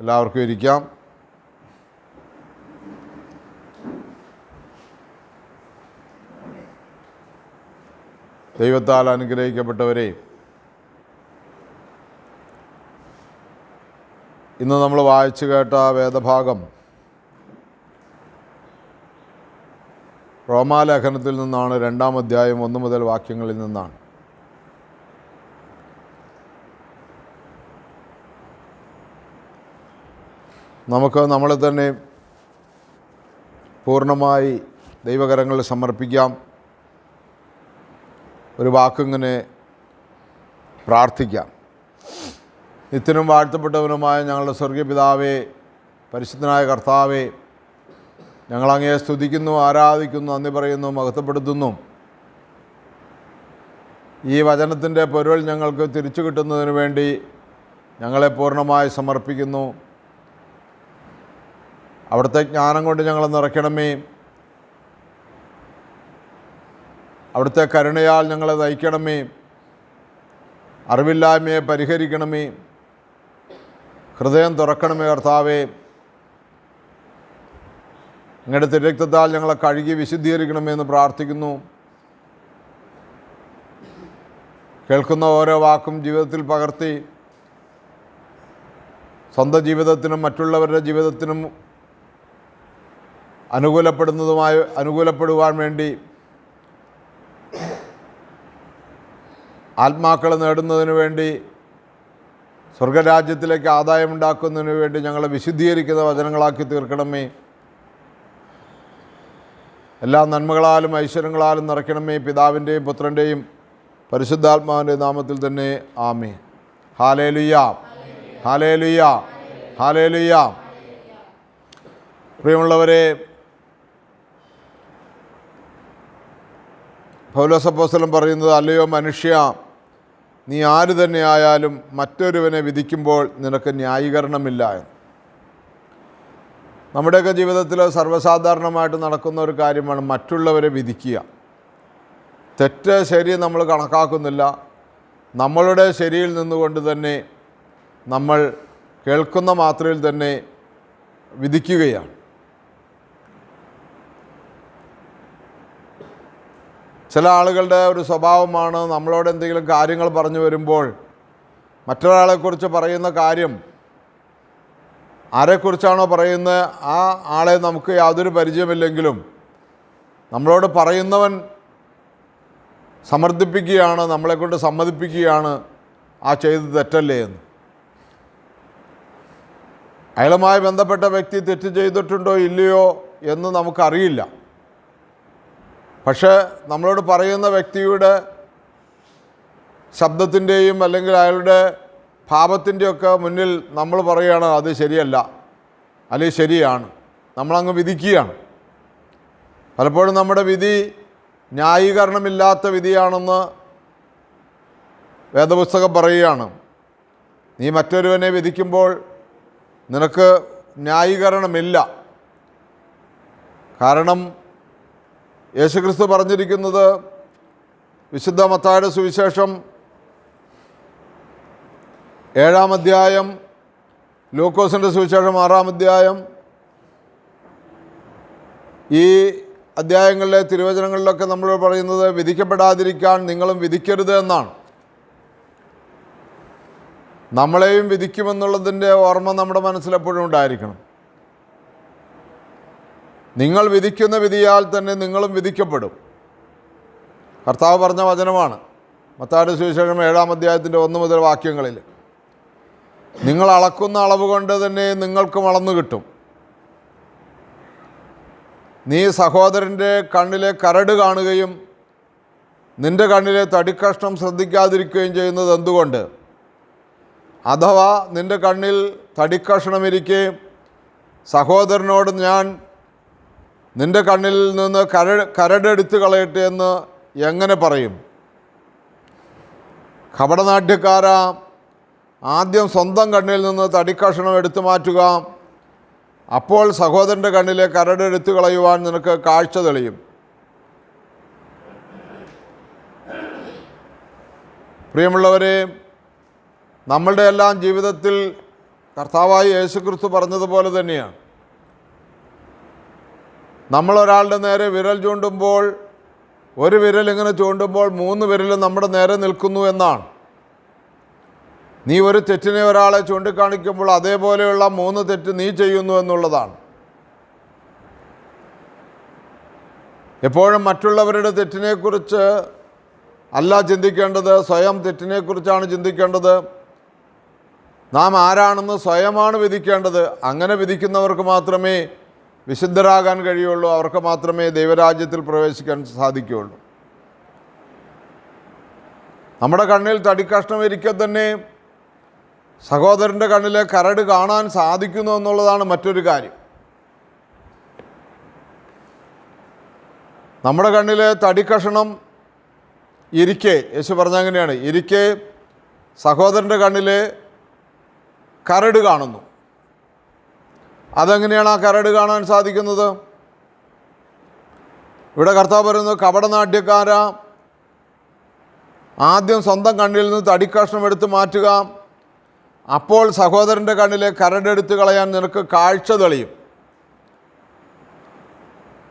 എല്ലാവർക്കും ഇരിക്കാം. ദൈവത്താൽ അനുഗ്രഹിക്കപ്പെട്ടവരെ ഇന്ന് നമ്മൾ വായിച്ചു കേട്ട വേദഭാഗം റോമാലേഖനത്തിൽ നിന്നാണ് രണ്ടാം അധ്യായം ഒന്ന് മുതൽ വാക്യങ്ങളിൽ നിന്നാണ്. നമുക്ക് നമ്മളെ തന്നെ പൂർണമായി ദൈവകരങ്ങളിൽ സമർപ്പിക്കാം. ഒരു വാക്കിങ്ങനെ പ്രാർത്ഥിക്കാം. നിത്യനും വാഴ്ത്തപ്പെട്ടവനുമായ ഞങ്ങളുടെ സ്വർഗീയ പിതാവേ പരിശുദ്ധനായ കർത്താവേ ഞങ്ങളങ്ങയെ സ്തുതിക്കുന്നു ആരാധിക്കുന്നു നന്ദി പറയുന്നു മഹത്വപ്പെടുത്തുന്നു. ഈ വചനത്തിന്റെ പൊരുൾ ഞങ്ങൾക്ക് തിരിച്ചു കിട്ടുന്നതിന് വേണ്ടി ഞങ്ങളെ പൂർണമായി സമർപ്പിക്കുന്നു. അവിടുത്തെ ജ്ഞാനം കൊണ്ട് ഞങ്ങളെ നിറയ്ക്കണമേ. അവിടുത്തെ കരുണയാൽ ഞങ്ങളെ നയിക്കണമേ. അറിവില്ലായ്മയെ പരിഹരിക്കണമേ. ഹൃദയം തുറക്കണമേ കർത്താവേ. നിങ്ങളുടെ തിരക്തത്താൽ ഞങ്ങളെ കഴുകി വിശുദ്ധീകരിക്കണമേ എന്ന് പ്രാർത്ഥിക്കുന്നു. കേൾക്കുന്ന ഓരോ വാക്കും ജീവിതത്തിൽ പകർത്തി. സ്വന്തം ജീവിതത്തിനും മറ്റുള്ളവരുടെ ജീവിതത്തിനും അനുകൂലപ്പെടുന്നതുമായി അനുകൂലപ്പെടുവാൻ വേണ്ടി ആത്മാക്കൾ നേടുന്നതിന് വേണ്ടി സ്വർഗരാജ്യത്തിലേക്ക് ആദായമുണ്ടാക്കുന്നതിന് വേണ്ടി ഞങ്ങളെ വിശുദ്ധീകരിക്കുന്ന വചനങ്ങളാക്കി തീർക്കണമേ. എല്ലാ നന്മകളാലും ഐശ്വര്യങ്ങളാലും നിറയ്ക്കണമേ പിതാവിന്റെയും പുത്രന്റെയും പരിശുദ്ധാത്മാവിന്റെ നാമത്തിൽ തന്നെ ആമേ ഹാലേലുയ്യ. ഹാലേലുയ്യ. ഹാലേലുയ്യ. പ്രിയമുള്ളവരെ പൗലോസപ്പോസ്തലം പറയുന്നത് അല്ലയോ മനുഷ്യ നീ ആര് തന്നെ ആയാലും മറ്റൊരുവനെ വിധിക്കുമ്പോൾ നിനക്ക് ന്യായീകരണമില്ല എന്ന്. നമ്മുടെയൊക്കെ ജീവിതത്തിൽ സർവസാധാരണമായിട്ട് നടക്കുന്ന ഒരു കാര്യമാണ് മറ്റുള്ളവരെ വിധിക്കുക. തെറ്റ് ശരി നമ്മൾ കണക്കാക്കുന്നില്ല. നമ്മളുടെ ശരിയിൽ നിന്നുകൊണ്ട് തന്നെ നമ്മൾ കേൾക്കുന്ന മാത്രയിൽ തന്നെ വിധിക്കുകയാണ്. ചില ആളുകളുടെ ഒരു സ്വഭാവമാണ് നമ്മളോട് എന്തെങ്കിലും കാര്യങ്ങൾ പറഞ്ഞു വരുമ്പോൾ മറ്റൊരാളെക്കുറിച്ച് പറയുന്ന കാര്യം ആരെക്കുറിച്ചാണോ പറയുന്നത് ആ ആളെ നമുക്ക് യാതൊരു പരിചയമില്ലെങ്കിലും നമ്മളോട് പറയുന്നവൻ സമർത്ഥിപ്പിക്കുകയാണ് നമ്മളെക്കൊണ്ട് സമ്മതിപ്പിക്കുകയാണ് ആ ചെയ്ത് തെറ്റല്ലേ എന്ന്. അയാളുമായി ബന്ധപ്പെട്ട വ്യക്തി തെറ്റ് ചെയ്തിട്ടുണ്ടോ ഇല്ലയോ എന്ന് നമുക്കറിയില്ല. പക്ഷേ നമ്മളോട് പറയുന്ന വ്യക്തിയുടെ ശബ്ദത്തിന്റെയും അല്ലെങ്കിൽ അയാളുടെ പാപത്തിന്റെയൊക്കെ മുന്നിൽ നമ്മൾ പറയുകയാണ് അത് ശരിയല്ല അല്ലെങ്കിൽ ശരിയാണ്. നമ്മളങ്ങ് വിധിക്കുകയാണ്. പലപ്പോഴും നമ്മുടെ വിധി ന്യായീകരണമില്ലാത്ത വിധിയാണെന്ന് വേദപുസ്തകം പറയുകയാണ്. നീ മറ്റൊരുവനെ വിധിക്കുമ്പോൾ നിനക്ക് ന്യായീകരണമില്ല. കാരണം യേശുക്രിസ്തു പറഞ്ഞിരിക്കുന്നത് വിശുദ്ധ മത്തായുടെ സുവിശേഷം ഏഴാം അധ്യായം ലൂക്കോസിന്റെ സുവിശേഷം ആറാം അധ്യായം. ഈ അധ്യായങ്ങളിലെ തിരുവചനങ്ങളിലൊക്കെ നമ്മൾ പറയുന്നത് വിധിക്കപ്പെടാതിരിക്കാൻ നിങ്ങളും വിധിക്കരുത് എന്നാണ്. നമ്മളെയും വിധിക്കുമെന്നുള്ളതിന്റെ ഓർമ്മ നമ്മുടെ മനസ്സിലെപ്പോഴും ഉണ്ടായിരിക്കണം. നിങ്ങൾ വിധിക്കുന്ന വിധിയാൽ തന്നെ നിങ്ങളും വിധിക്കപ്പെടും. കർത്താവ് പറഞ്ഞ വചനമാണ്. മത്താട് സുവിശേഷം ഏഴാം അധ്യായത്തിന്റെ ഒന്ന് മുതൽ വാക്യങ്ങളിൽ. നിങ്ങൾ അളക്കുന്ന അളവ് കൊണ്ട് തന്നെ നിങ്ങൾക്കും അളന്നു കിട്ടും. നീ സഹോദരന്റെ കണ്ണിലെ കരട് കാണുകയും നിന്റെ കണ്ണിലെ തടിക്കഷ്ണം ശ്രദ്ധിക്കാതിരിക്കുകയും ചെയ്യുന്നത് എന്തുകൊണ്ട്? അഥവാ നിന്റെ കണ്ണിൽ തടിക്കഷ്ണമിരിക്കെ സഹോദരനോട് ഞാൻ നിന്റെ കണ്ണിൽ നിന്ന് കര കരടെടുത്ത് കളയട്ടെ എന്ന് എങ്ങനെ പറയും? കപടനാട്യക്കാര ആദ്യം സ്വന്തം കണ്ണിൽ നിന്ന് തടിക്കഷണം എടുത്തു മാറ്റുക. അപ്പോൾ സഹോദരന്റെ കണ്ണിലെ കരടെടുത്ത് കളയുവാൻ നിനക്ക് കാഴ്ച തെളിയും. പ്രിയമുള്ളവരെ നമ്മളുടെ എല്ലാം ജീവിതത്തിൽ കർത്താവായി യേശുക്രിസ്തു പറഞ്ഞതുപോലെ തന്നെയാണ്. നമ്മളൊരാളുടെ നേരെ വിരൽ ചൂണ്ടുമ്പോൾ ഒരു വിരൽ ഇങ്ങനെ ചൂണ്ടുമ്പോൾ മൂന്ന് വിരലും നമ്മുടെ നേരെ നിൽക്കുന്നു എന്നാണ്. നീ ഒരു തെറ്റിനെ ഒരാളെ ചൂണ്ടിക്കാണിക്കുമ്പോൾ അതേപോലെയുള്ള മൂന്ന് തെറ്റ് നീ ചെയ്യുന്നു എന്നുള്ളതാണ്. എപ്പോഴും മറ്റുള്ളവരുടെ തെറ്റിനെക്കുറിച്ച് അല്ല ചിന്തിക്കേണ്ടത് സ്വയം തെറ്റിനെക്കുറിച്ചാണ് ചിന്തിക്കേണ്ടത്. നാം ആരാണെന്ന് സ്വയമാണ് വിധിക്കേണ്ടത്. അങ്ങനെ വിധിക്കുന്നവർക്ക് മാത്രമേ വിശുദ്ധരാകാൻ കഴിയുള്ളൂ. അവർക്ക് മാത്രമേ ദൈവരാജ്യത്തിൽ പ്രവേശിക്കാൻ സാധിക്കുകയുള്ളൂ. നമ്മുടെ കണ്ണിൽ തടിക്കഷ്ണം ഇരിക്കെ തന്നെ സഹോദരന്റെ കണ്ണിലെ കരട് കാണാൻ സാധിക്കുന്നു എന്നുള്ളതാണ് മറ്റൊരു കാര്യം. നമ്മുടെ കണ്ണിലെ തടിക്കഷണം ഇരിക്കെ യേശു പറഞ്ഞ അങ്ങനെയാണ് ഇരിക്കെ സഹോദരന്റെ കണ്ണിലെ കരട് കാണുന്നു. അതെങ്ങനെയാണ് ആ കരട് കാണാൻ സാധിക്കുന്നത്? ഇവിടെ കർത്താവ് പറയുന്നത് കപടനാട്യക്കാര. ആദ്യം സ്വന്തം കണ്ണിൽ നിന്ന് തടിക്കഷ്ണം എടുത്ത് മാറ്റുക. അപ്പോൾ സഹോദരന്റെ കണ്ണിലെ കരടെടുത്ത് കളയാൻ നിനക്ക് കാഴ്ച തെളിയും.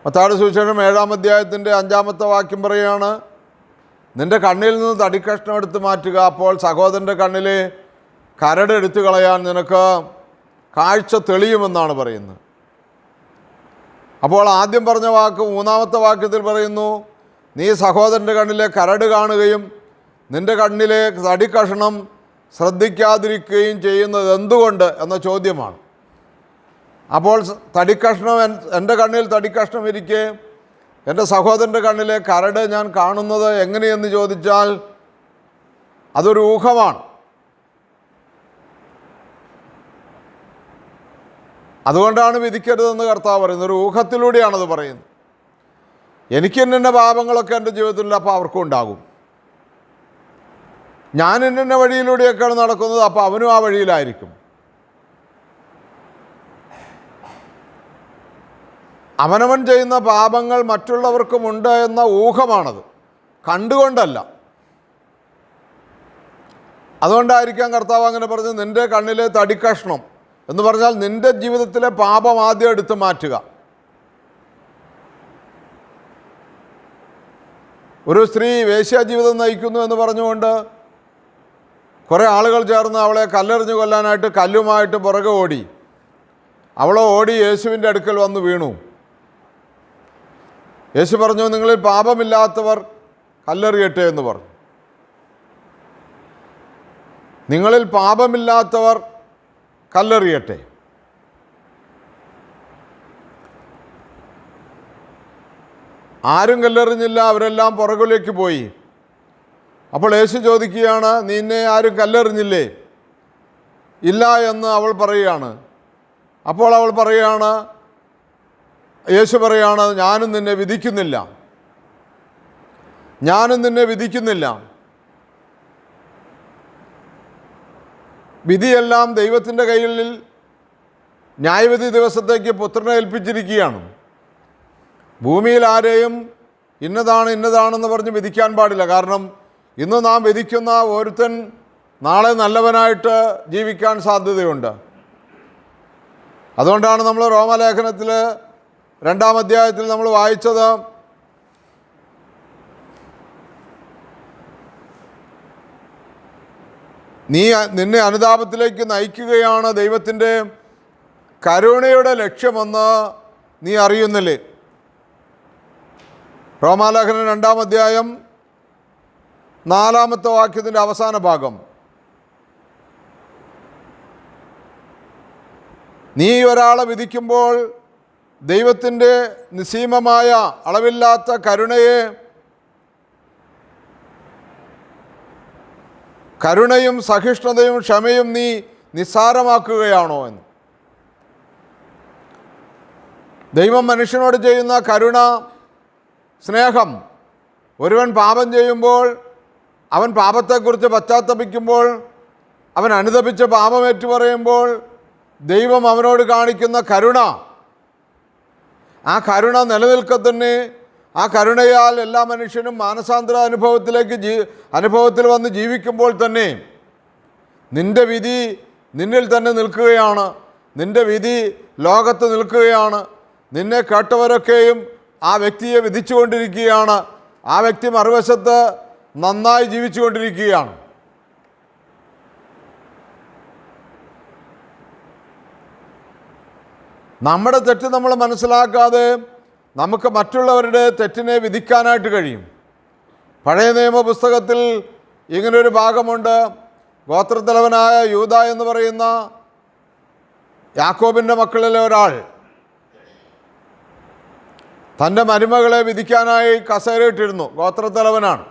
മത്താട് സുവിശേഷം ഏഴാം അധ്യായത്തിന്റെ അഞ്ചാമത്തെ വാക്യം പറയുകയാണ് നിന്റെ കണ്ണിൽ നിന്ന് തടിക്കഷ്ണം എടുത്ത് മാറ്റുക. അപ്പോൾ സഹോദരന്റെ കണ്ണിലെ കരട് എടുത്തു കളയാൻ നിനക്ക് കാഴ്ച തെളിയുമെന്നാണ് പറയുന്നത്. അപ്പോൾ ആദ്യം പറഞ്ഞ വാക്ക് മൂന്നാമത്തെ വാക്യത്തിൽ പറയുന്നു നീ സഹോദരന്റെ കണ്ണിലെ കരട് കാണുകയും നിന്റെ കണ്ണിലെ തടിക്കഷണം ശ്രദ്ധിക്കാതിരിക്കുകയും ചെയ്യുന്നത് എന്തുകൊണ്ട്? എന്ന ചോദ്യമാണ്. അപ്പോൾ തടിക്കഷ്ണം എന്റെ കണ്ണിൽ തടിക്കഷ്ണം ഇരിക്കെ എന്റെ സഹോദരന്റെ കണ്ണിലെ കരട് ഞാൻ കാണുന്നത് എങ്ങനെയെന്ന് ചോദിച്ചാൽ അതൊരു ഊഹമാണ്. അതുകൊണ്ടാണ് വിധിക്കരുതെന്ന് കർത്താവ് പറയുന്നത്. ഒരു ഊഹത്തിലൂടെയാണത് പറയുന്നത്. എനിക്ക് എന്നെ പാപങ്ങളൊക്കെ എന്റെ ജീവിതത്തിൽ അപ്പോൾ അവർക്കും ഉണ്ടാകും. ഞാൻ എന്നെ വഴിയിലൂടെയൊക്കെയാണ് നടക്കുന്നത് അപ്പോൾ അവനും ആ വഴിയിലായിരിക്കും. അവനവൻ ചെയ്യുന്ന പാപങ്ങൾ മറ്റുള്ളവർക്കുമുണ്ട് എന്ന ഊഹമാണത്. കണ്ടുകൊണ്ടല്ല. അതുകൊണ്ടായിരിക്കാം കർത്താവ് അങ്ങനെ പറഞ്ഞത് നിന്റെ കണ്ണിലെ തടിക്കഷ്ണം എന്ന് പറഞ്ഞാൽ നിന്റെ ജീവിതത്തിലെ പാപം ആദ്യം എടുത്ത് മാറ്റുക. ഒരു സ്ത്രീ വേശ്യ ജീവിതം നയിക്കുന്നു എന്ന് പറഞ്ഞുകൊണ്ട് കുറേ ആളുകൾ ചേർന്ന് അവളെ കല്ലെറിഞ്ഞു കൊല്ലാനായിട്ട് കല്ലുമായിട്ട് പുറകെ ഓടി. അവളെ ഓടി യേശുവിന്റെ അടുക്കൽ വന്ന് വീണു. യേശു പറഞ്ഞു നിങ്ങളിൽ പാപമില്ലാത്തവർ കല്ലെറിയട്ടെ എന്ന് പറഞ്ഞു. നിങ്ങളിൽ പാപമില്ലാത്തവർ കല്ലെറിയട്ടെ. ആരും കല്ലെറിഞ്ഞില്ല അവരെല്ലാം പുറകിലേക്ക് പോയി. അപ്പോൾ യേശു ചോദിക്കുകയാണ് നിന്നെ ആരും കല്ലെറിഞ്ഞില്ലേ? ഇല്ല എന്ന് അവൾ പറയുകയാണ്. അപ്പോൾ അവൾ പറയുകയാണ് യേശു പറയുകയാണ് ഞാനും നിന്നെ വിധിക്കുന്നില്ല. ഞാനും നിന്നെ വിധിക്കുന്നില്ല. വിധിയെല്ലാം ദൈവത്തിന്റെ കയ്യിൽ ന്യായവിധി ദിവസത്തേക്ക് പുത്രനെ ഏൽപ്പിച്ചിരിക്കുകയാണ്. ഭൂമിയിൽ ആരെയും ഇന്നതാണ് ഇന്നതാണെന്ന് പറഞ്ഞ് വിധിക്കാൻ പാടില്ല. കാരണം ഇന്ന് നാം വിധിക്കുന്ന ഒരുത്തൻ നാളെ നല്ലവനായിട്ട് ജീവിക്കാൻ സാധ്യതയുണ്ട്. അതുകൊണ്ടാണ് നമ്മൾ റോമലേഖനത്തിൽ രണ്ടാം അധ്യായത്തിൽ നമ്മൾ വായിച്ചത് നീ നിന്നെ അനുതാപത്തിലേക്ക് നയിക്കുകയാണ് ദൈവത്തിന്റെ കരുണയുടെ ലക്ഷ്യമെന്ന് നീ അറിയുന്നില്ലേ? റോമാലേഖനം രണ്ടാം അധ്യായം നാലാമത്തെ വാക്യത്തിന്റെ അവസാന ഭാഗം. നീ ഒരാളെ വിധിക്കുമ്പോൾ ദൈവത്തിന്റെ നിസീമമായ അളവില്ലാത്ത കരുണയെ കരുണയും സഹിഷ്ണുതയും ക്ഷമയും നീ നിസ്സാരമാക്കുകയാണോ എന്ന്. ദൈവം മനുഷ്യനോട് ചെയ്യുന്ന കരുണ സ്നേഹം ഒരുവൻ പാപം ചെയ്യുമ്പോൾ അവൻ പാപത്തെക്കുറിച്ച് പശ്ചാത്തപിക്കുമ്പോൾ അവൻ അനുദപിച്ച് പാപം ഏറ്റുപറയുമ്പോൾ ദൈവം അവനോട് കാണിക്കുന്ന കരുണ ആ കരുണ നിലനിൽക്കെ തന്നെ ആ കരുണയാൽ എല്ലാ മനുഷ്യനും മാനസാന്തര അനുഭവത്തിലേക്ക് ജീ അനുഭവത്തിൽ വന്ന് ജീവിക്കുമ്പോൾ തന്നെ നിന്റെ വിധി നിന്നിൽ തന്നെ നിൽക്കുകയാണ്. നിന്റെ വിധി ലോകത്ത് നിൽക്കുകയാണ്. നിന്നെ കേട്ടവരൊക്കെയും ആ വ്യക്തിയെ വിധിച്ചുകൊണ്ടിരിക്കുകയാണ്. ആ വ്യക്തി മറുവശത്ത് നന്നായി ജീവിച്ചുകൊണ്ടിരിക്കുകയാണ്. നമ്മുടെ തെറ്റ് നമ്മൾ മനസ്സിലാക്കാതെ നമുക്ക് മറ്റുള്ളവരുടെ തെറ്റിനെ വിധിക്കാനായിട്ട് കഴിയും. പഴയ നിയമ പുസ്തകത്തിൽ ഇങ്ങനൊരു ഭാഗമുണ്ട്. ഗോത്രത്തലവനായ യൂത എന്ന് പറയുന്ന യാക്കോബിന്റെ മക്കളിലെ ഒരാൾ. തന്റെ മരുമകളെ വിധിക്കാനായി കസേരയിട്ടിരുന്നു. ഗോത്രത്തലവനാണ്.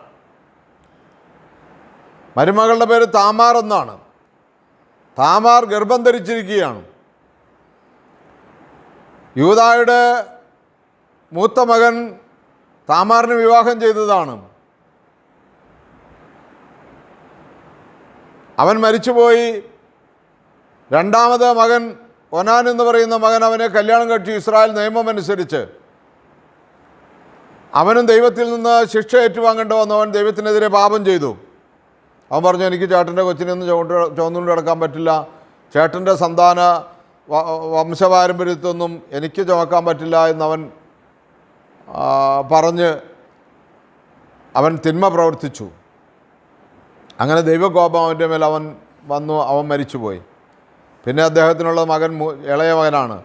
മരുമകളുടെ പേര് താമാർ എന്നാണ്. താമാർ ഗർഭം ധരിച്ചിരിക്കുകയാണ്. യൂതായുടെ മൂത്ത മകൻ താമാറിന് വിവാഹം ചെയ്തതാണ്. അവൻ മരിച്ചുപോയി. രണ്ടാമത് മകൻ ഒനാൻ എന്ന് പറയുന്ന മകൻ അവനെ കല്യാണം കഴിച്ചു ഇസ്രായേൽ നിയമം അനുസരിച്ച്. അവനും ദൈവത്തിൽ നിന്ന് ശിക്ഷ ഏറ്റുവാങ്ങേണ്ട വന്നവൻ ദൈവത്തിനെതിരെ പാപം ചെയ്തു. അവൻ പറഞ്ഞു എനിക്ക് ചേട്ടന്റെ കൊച്ചിനൊന്നും ചോണ്ട ചോന്നുകൊണ്ട് കിടക്കാൻ പറ്റില്ല. ചേട്ടന്റെ സന്താന വംശപാരമ്പര്യത്തൊന്നും എനിക്ക് ചുമക്കാൻ പറ്റില്ല എന്നവൻ പറഞ്ഞ് അവൻ തിന്മ പ്രവർത്തിച്ചു. അങ്ങനെ ദൈവകോപം അവന്റെ മേൽ അവൻ വന്നു അവൻ മരിച്ചുപോയി. പിന്നെ അദ്ദേഹത്തിനുള്ള മകൻ ഇളയ മകനാണ്.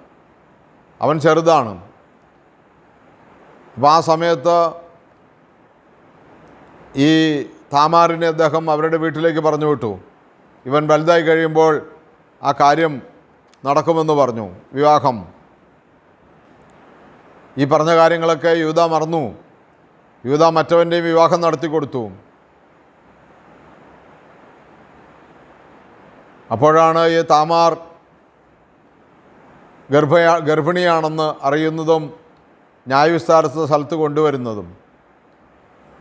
അവൻ ചെറുതാണ്. അപ്പോൾ ആ സമയത്ത് ഈ താമാറിനെ അദ്ദേഹം അവരുടെ വീട്ടിലേക്ക് പറഞ്ഞു വിട്ടു. ഇവൻ വലുതായി കഴിയുമ്പോൾ ആ കാര്യം നടക്കുമെന്ന് പറഞ്ഞു. വിവാഹം. ഈ പറഞ്ഞ കാര്യങ്ങളൊക്കെ യൂത മറന്നു. യൂത മറ്റവന്റെയും വിവാഹം നടത്തി കൊടുത്തു. അപ്പോഴാണ് ഈ താമാർ ഗർഭയാ ഗർഭിണിയാണെന്ന് അറിയുന്നതും ന്യായവിസ്താരത്തെ സ്ഥലത്ത് കൊണ്ടുവരുന്നതും.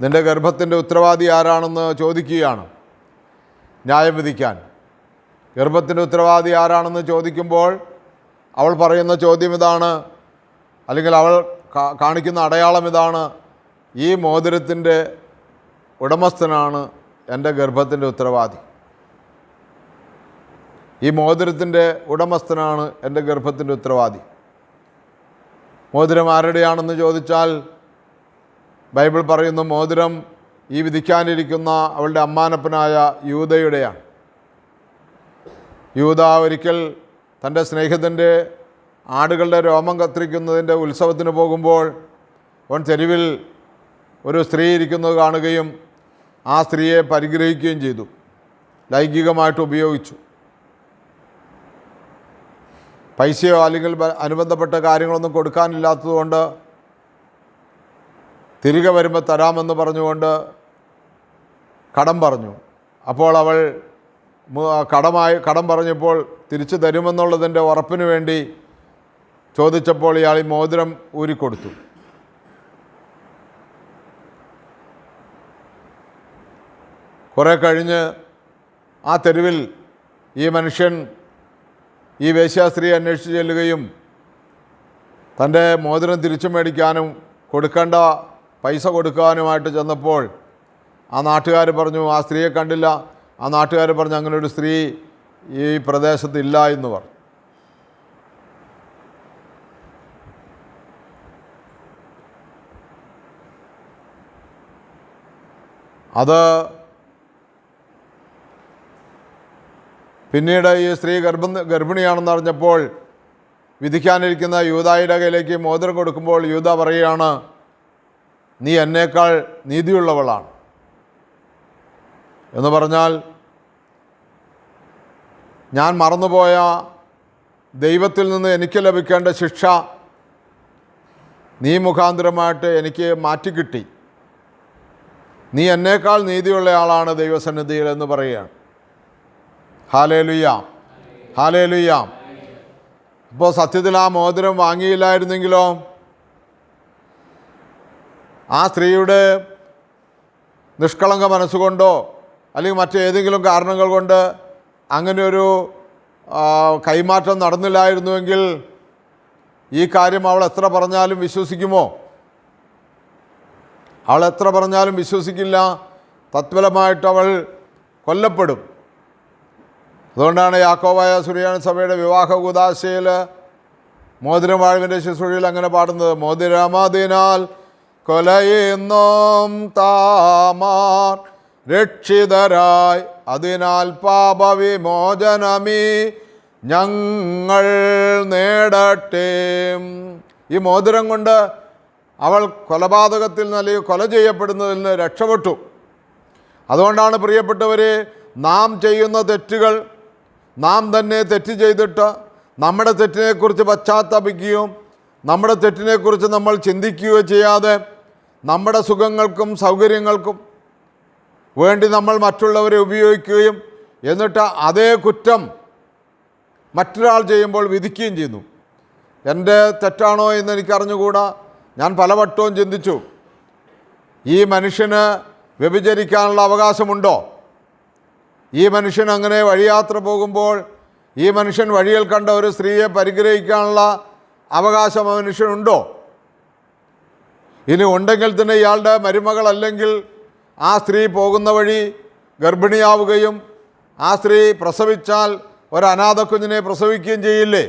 നിന്റെ ഗർഭത്തിന്റെ ഉത്തരവാദി ആരാണെന്ന് ചോദിക്കുകയാണ്. ന്യായം വിധിക്കാൻ. ഗർഭത്തിന്റെ ഉത്തരവാദി ആരാണെന്ന് ചോദിക്കുമ്പോൾ അവൾ പറയുന്ന ചോദ്യം ഇതാണ്. അല്ലെങ്കിൽ അവൾ കാണിക്കുന്ന അടയാളം ഇതാണ്. ഈ മോതിരത്തിന്റെ ഉടമസ്ഥനാണ് എന്റെ ഗർഭത്തിന്റെ ഉത്തരവാദി. ഈ മോതിരത്തിന്റെ ഉടമസ്ഥനാണ് എന്റെ ഗർഭത്തിന്റെ ഉത്തരവാദി. മോതിരം ആരുടെയാണെന്ന് ചോദിച്ചാൽ ബൈബിൾ പറയുന്നു മോതിരം ഈ വിധിക്കാനിരിക്കുന്ന അവളുടെ അമ്മാനപ്പനായ യൂതയുടെയാണ് യൂത ഒരിക്കൽ തന്റെ സ്നേഹിതന്റെ ആടുകളുടെ രോമം കത്തിരിക്കുന്നതിന്റെ ഉത്സവത്തിന് പോകുമ്പോൾ അവൻ തെരുവിൽ ഒരു സ്ത്രീ ഇരിക്കുന്നത് കാണുകയും ആ സ്ത്രീയെ പരിഗ്രഹിക്കുകയും ചെയ്തു. ലൈംഗികമായിട്ട് ഉപയോഗിച്ചു. പൈസയോ അല്ലെങ്കിൽ അനുബന്ധപ്പെട്ട കാര്യങ്ങളൊന്നും കൊടുക്കാനില്ലാത്തതുകൊണ്ട് തിരികെ വരുമ്പോൾ തരാമെന്ന് പറഞ്ഞുകൊണ്ട് കടം പറഞ്ഞു. അപ്പോൾ അവൾ കടമായി കടം പറഞ്ഞപ്പോൾ തിരിച്ചു തരുമെന്നുള്ളതിന്റെ ഉറപ്പിന് വേണ്ടി ചോദിച്ചപ്പോൾ ഇയാൾ ഈ മോതിരം ഊരിക്കൊടുത്തു കുറേ കഴിഞ്ഞ് ആ തെരുവിൽ ഈ മനുഷ്യൻ ഈ വേശ്യാസ്ത്രീയെ അന്വേഷിച്ച് ചെല്ലുകയും തന്റെ മോതിരം തിരിച്ചു മേടിക്കാനും കൊടുക്കേണ്ട പൈസ കൊടുക്കാനുമായിട്ട് ചെന്നപ്പോൾ ആ നാട്ടുകാർ പറഞ്ഞു ആ സ്ത്രീയെ കണ്ടില്ല. ആ നാട്ടുകാർ പറഞ്ഞു അങ്ങനെ ഒരു സ്ത്രീ ഈ പ്രദേശത്തില്ല എന്ന് പറഞ്ഞു. അത് പിന്നീട് ഈ സ്ത്രീ ഗർഭം ഗർഭിണിയാണെന്ന് അറിഞ്ഞപ്പോൾ വിധിക്കാനിരിക്കുന്ന യൂതായുടെ കയ്യിലേക്ക് മോതിരം കൊടുക്കുമ്പോൾ യൂത പറയുകയാണ് നീ എന്നേക്കാൾ നീതിയുള്ളവളാണ്. എന്ന് പറഞ്ഞാൽ ഞാൻ മറന്നുപോയ ദൈവത്തിൽ നിന്ന് എനിക്ക് ലഭിക്കേണ്ട ശിക്ഷ നീ മുഖാന്തരമായിട്ട് എനിക്ക് മാറ്റിക്കിട്ടി. നീ എന്നേക്കാൾ നീതിയുള്ള ആളാണ് ദൈവസന്നിധിയിൽ എന്ന് പറയുകയാണ്. ഹാലേലുയാം. ഹാലേലുയാം. അപ്പോൾ സത്യത്തിൽ ആ മോതിരം വാങ്ങിയില്ലായിരുന്നെങ്കിലോ? ആ സ്ത്രീയുടെ നിഷ്കളങ്ക മനസ്സുകൊണ്ടോ അല്ലെങ്കിൽ മറ്റേതെങ്കിലും കാരണങ്ങൾ കൊണ്ട് അങ്ങനെയൊരു കൈമാറ്റം നടന്നില്ലായിരുന്നുവെങ്കിൽ ഈ കാര്യം അവൾ എത്ര പറഞ്ഞാലും വിശ്വസിക്കുമോ? അവൾ എത്ര പറഞ്ഞാലും വിശ്വസിക്കില്ല. തത്ഫലമായിട്ട് അവൾ കൊല്ലപ്പെടും. അതുകൊണ്ടാണ് യാക്കോബായ സുറിയാൻ സഭയുടെ വിവാഹ കുദാശയിൽ മോതിരം വാഴവിന്റെ ശുശ്രൂഷയിൽ അങ്ങനെ പാടുന്നത്. മോതിരമതിനാൽ കൊലയുന്നോം താമാർ രക്ഷിതരായി. അതിനാൽ പാപവിമോചനമീ ഞങ്ങൾ നേടട്ടെ. ഈ മോതിരം കൊണ്ട് അവൾ കൊലപാതകത്തിൽ നിന്ന് അല്ലെങ്കിൽ കൊല ചെയ്യപ്പെടുന്നതിൽ നിന്ന് രക്ഷപ്പെട്ടു. അതുകൊണ്ടാണ് പ്രിയപ്പെട്ടവരെ നാം ചെയ്യുന്ന തെറ്റുകൾ നാം തന്നെ തെറ്റ് ചെയ്തിട്ട് നമ്മുടെ തെറ്റിനെക്കുറിച്ച് പശ്ചാത്തപിക്കുകയും നമ്മുടെ തെറ്റിനെക്കുറിച്ച് നമ്മൾ ചിന്തിക്കുകയോ ചെയ്യാതെ നമ്മുടെ സുഖങ്ങൾക്കും സൗകര്യങ്ങൾക്കും വേണ്ടി നമ്മൾ മറ്റുള്ളവരെ ഉപയോഗിക്കുകയും എന്നിട്ട് അതേ കുറ്റം മറ്റൊരാൾ ചെയ്യുമ്പോൾ വിധിക്കുകയും ചെയ്യുന്നു. എന്റെ തെറ്റാണോ എന്ന് എനിക്കറിഞ്ഞുകൂടാ? ഞാൻ പലവട്ടവും ചിന്തിച്ചു ഈ മനുഷ്യന് വ്യഭിചരിക്കാനുള്ള അവകാശമുണ്ടോ? ഈ മനുഷ്യൻ അങ്ങനെ വഴിയാത്ര പോകുമ്പോൾ ഈ മനുഷ്യൻ വഴിയിൽ കണ്ട ഒരു സ്ത്രീയെ പരിഗ്രഹിക്കാനുള്ള അവകാശം മനുഷ്യനുണ്ടോ? ഇനി ഉണ്ടെങ്കിൽ തന്നെ ഇയാളുടെ മരുമകളല്ലെങ്കിൽ ആ സ്ത്രീ പോകുന്ന വഴി ഗർഭിണിയാവുകയും ആ സ്ത്രീ പ്രസവിച്ചാൽ ഒരു അനാഥ കുഞ്ഞിനെ പ്രസവിക്കുകയും ചെയ്യില്ലേ?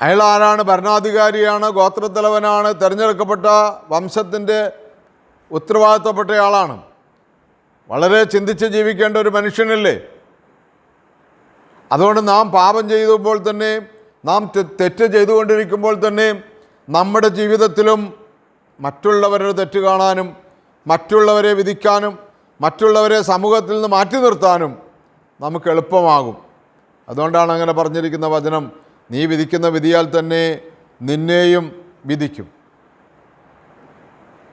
അയാൾ ആരാണ് ഭരണാധികാരിയാണ് ഗോത്രത്തലവനാണ് തിരഞ്ഞെടുക്കപ്പെട്ട വംശത്തിന്റെ ഉത്തരവാദിത്തപ്പെട്ടയാളാണ്. വളരെ ചിന്തിച്ച് ജീവിക്കേണ്ട ഒരു മനുഷ്യനല്ലേ? അതുകൊണ്ട് നാം പാപം ചെയ്തപ്പോൾ തന്നെ നാം തെറ്റ് ചെയ്തുകൊണ്ടിരിക്കുമ്പോൾ തന്നെ നമ്മുടെ ജീവിതത്തിലും മറ്റുള്ളവരുടെ തെറ്റ് കാണാനും മറ്റുള്ളവരെ വിധിക്കാനും മറ്റുള്ളവരെ സമൂഹത്തിൽ നിന്ന് മാറ്റി നിർത്താനും നമുക്ക് എളുപ്പമാകും. അതുകൊണ്ടാണ് അങ്ങനെ പറഞ്ഞിരിക്കുന്ന വചനം നീ വിധിക്കുന്ന വിധിയാൽ തന്നെ നിന്നെയും വിധിക്കും.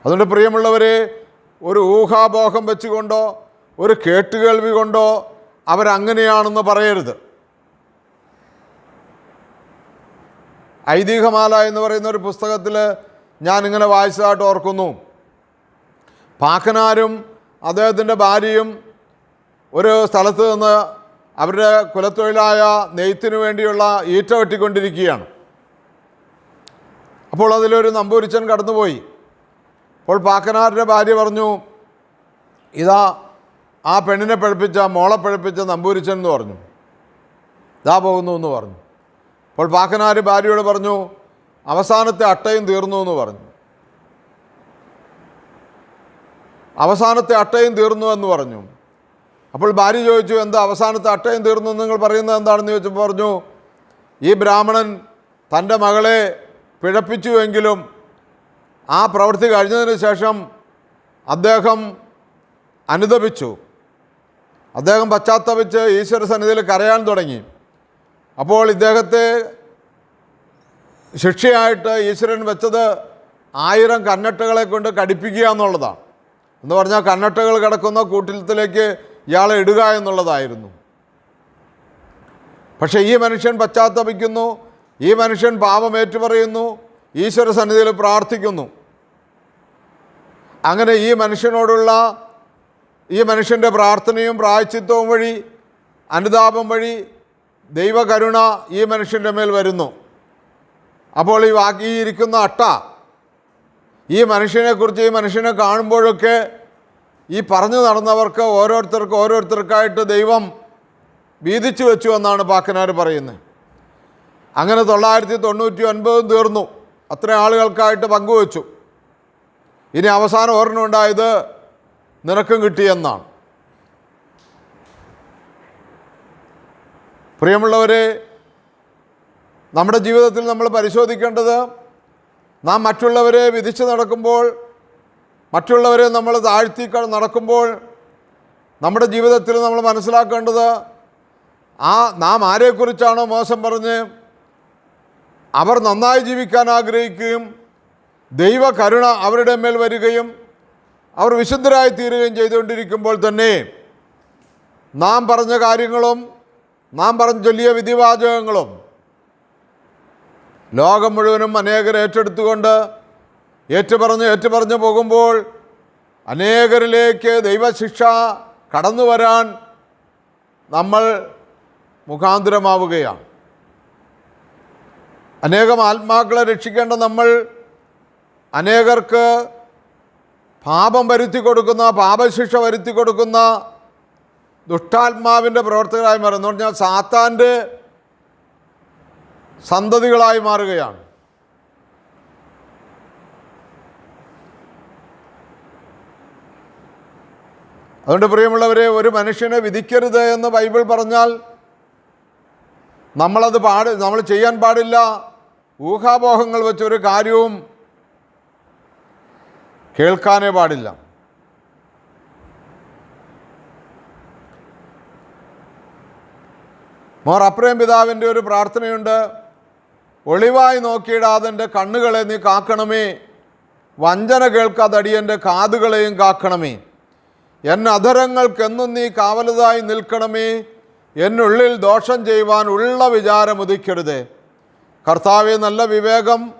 അതുകൊണ്ട് പ്രിയമുള്ളവരെ ഒരു ഊഹാപോഹം വെച്ചുകൊണ്ടോ ഒരു കേട്ടുകേൾവി കൊണ്ടോ അവരങ്ങനെയാണെന്ന് പറയരുത്. ഐതിഹ്യമാല എന്ന് പറയുന്ന ഒരു പുസ്തകത്തിൽ ഞാനിങ്ങനെ വായിച്ചതായിട്ട് ഓർക്കുന്നു. പാക്കനാരും അദ്ദേഹത്തിന്റെ ഭാര്യയും ഒരു സ്ഥലത്ത് നിന്ന് അവരുടെ കുലത്തൊഴിലായ നെയ്ത്തിനു വേണ്ടിയുള്ള ഈറ്റ വെട്ടിക്കൊണ്ടിരിക്കുകയാണ്. അപ്പോൾ അതിലൊരു നമ്പൂരിച്ചൻ കടന്നുപോയി. അപ്പോൾ പാക്കനാരുടെ ഭാര്യ പറഞ്ഞു ഇതാ ആ പെണ്ണിനെ പഴിപ്പിച്ച മോളെ പഴിപ്പിച്ച നമ്പൂരിച്ചൻ എന്ന് പറഞ്ഞു. ഇതാ പോകുന്നു എന്ന് പറഞ്ഞു. അപ്പോൾ പാക്കനാർ ഭാര്യയോട് പറഞ്ഞു അവസാനത്തെ അട്ടയും തീർന്നു എന്ന് പറഞ്ഞു. അവസാനത്തെ അട്ടയും തീർന്നു എന്ന് പറഞ്ഞു. അപ്പോൾ ഭാര്യ ചോദിച്ചു എന്താ അവസാനത്തെ അട്ടയും തീർന്നു നിങ്ങൾ പറയുന്നത് എന്താണെന്ന് ചോദിച്ചപ്പോൾ പറഞ്ഞു ഈ ബ്രാഹ്മണൻ തന്റെ മകളെ പിഴപ്പിച്ചുവെങ്കിലും ആ പ്രവൃത്തി കഴിഞ്ഞതിന് ശേഷം അദ്ദേഹം അനുദപിച്ചു. അദ്ദേഹം പശ്ചാത്തപിച്ച് ഈശ്വര സന്നിധിയിൽ കരയാൻ തുടങ്ങി. അപ്പോൾ ഇദ്ദേഹത്തെ ശിക്ഷയായിട്ട് ഈശ്വരൻ വെച്ചത് ആയിരം കന്നട്ടകളെ കൊണ്ട് കടിപ്പിക്കുക എന്നുള്ളതാണ്. എന്ന് പറഞ്ഞാൽ കന്നട്ടകൾ കിടക്കുന്ന കൂട്ടിലത്തിലേക്ക് ഇയാളെ ഇടുക എന്നുള്ളതായിരുന്നു. പക്ഷേ ഈ മനുഷ്യൻ പശ്ചാത്തപിക്കുന്നു ഈ മനുഷ്യൻ പാപം ഏറ്റുപറയുന്നു ഈശ്വര സന്നിധിയിൽ പ്രാർത്ഥിക്കുന്നു. അങ്ങനെ ഈ മനുഷ്യനോടുള്ള ഈ മനുഷ്യന്റെ പ്രാർത്ഥനയും പ്രായച്ചിത്വവും വഴി അനുതാപം വഴി ദൈവകരുണ ഈ മനുഷ്യന്റെ മേൽ വരുന്നു. അപ്പോൾ ഈ വാക്കിയിരിക്കുന്ന അട്ട ഈ മനുഷ്യനെക്കുറിച്ച് ഈ മനുഷ്യനെ കാണുമ്പോഴൊക്കെ ഈ പറഞ്ഞു നടന്നവർക്ക് ഓരോരുത്തർക്ക് ഓരോരുത്തർക്കായിട്ട് ദൈവം വീതിച്ചു വെച്ചു എന്നാണ് പാക്കനാർ പറയുന്നത്. അങ്ങനെ തൊള്ളായിരത്തി തൊണ്ണൂറ്റി ഒൻപതും തീർന്നു. അത്ര ആളുകൾക്കായിട്ട് പങ്കുവച്ചു. ഇനി അവസാനം ഒരെണ്ണം ഉണ്ടായത് നിനക്കും കിട്ടിയെന്നാണ് പ്രിയമുള്ളവരെ നമ്മുടെ ജീവിതത്തിൽ നമ്മൾ പരിശോധിക്കേണ്ടത് നാം മറ്റുള്ളവരെ വിധിച്ചു നടക്കുമ്പോൾ മറ്റുള്ളവരെ നമ്മൾ താഴ്ത്തി നടക്കുമ്പോൾ നമ്മുടെ ജീവിതത്തിൽ നമ്മൾ മനസ്സിലാക്കേണ്ടത് ആ നാം ആരെക്കുറിച്ചാണോ മോശം പറഞ്ഞ് അവർ നന്നായി ജീവിക്കാൻ ആഗ്രഹിക്കുകയും ദൈവ കരുണ അവരുടെ മേൽ വരികയും അവർ വിശുദ്ധരായി തീരുകയും ചെയ്തുകൊണ്ടിരിക്കുമ്പോൾ തന്നെ നാം പറഞ്ഞ കാര്യങ്ങളും നാം പറഞ്ഞ ചൊല്ലിയ വിധിവാചകങ്ങളും ലോകം മുഴുവനും അനേകർ ഏറ്റെടുത്തുകൊണ്ട് ഏറ്റുപറഞ്ഞ് ഏറ്റുപറഞ്ഞു പോകുമ്പോൾ അനേകരിലേക്ക് ദൈവശിക്ഷ കടന്നു വരാൻ നമ്മൾ മുഖാന്തരമാവുകയാണ്. അനേകം ആത്മാക്കളെ രക്ഷിക്കേണ്ട നമ്മൾ അനേകർക്ക് പാപം വരുത്തി കൊടുക്കുന്ന പാപശിക്ഷ വരുത്തി കൊടുക്കുന്ന ദുഷ്ടാത്മാവിന്റെ പ്രവർത്തകരായി മാറുന്നു. പറഞ്ഞാൽ സാത്താന്റെ സന്തതികളായി മാറുകയാണ്. അതുകൊണ്ട് പ്രിയമുള്ളവരെ ഒരു മനുഷ്യനെ വിധിക്കരുത് എന്ന് ബൈബിൾ പറഞ്ഞാൽ നമ്മളത് പാട് നമ്മൾ ചെയ്യാൻ പാടില്ല. ഊഹാപോഹങ്ങൾ വെച്ചൊരു കാര്യവും കേൾക്കാനേ പാടില്ല. മോർ അപ്രേം പിതാവിന്റെ ഒരു പ്രാർത്ഥനയുണ്ട്. ഒളിവായി നോക്കിയിടാതെ എന്റെ കണ്ണുകളെ നീ കാക്കണമേ. വഞ്ചന കേൾക്കാതടിയന്റെ കാതുകളെയും കാക്കണമേ. എൻ അധരങ്ങൾക്കെന്നും നീ കാവലതായി നിൽക്കണമേ. എന്നുള്ളിൽ ദോഷം ചെയ്യുവാൻ ഉള്ള വിചാരം ഉദിക്കരുതേ. കർത്താവെ നല്ല വിവേകം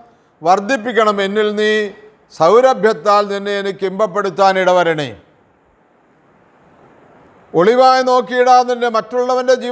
വർദ്ധിപ്പിക്കണം എന്നിൽ നീ സൗരഭ്യത്താൽ നിന്നെ എനിക്ക് ഇമ്പപ്പെടുത്താൻ ഇടവരണേ. ഒളിവായി നോക്കിയിടാതെ മറ്റുള്ളവന്റെ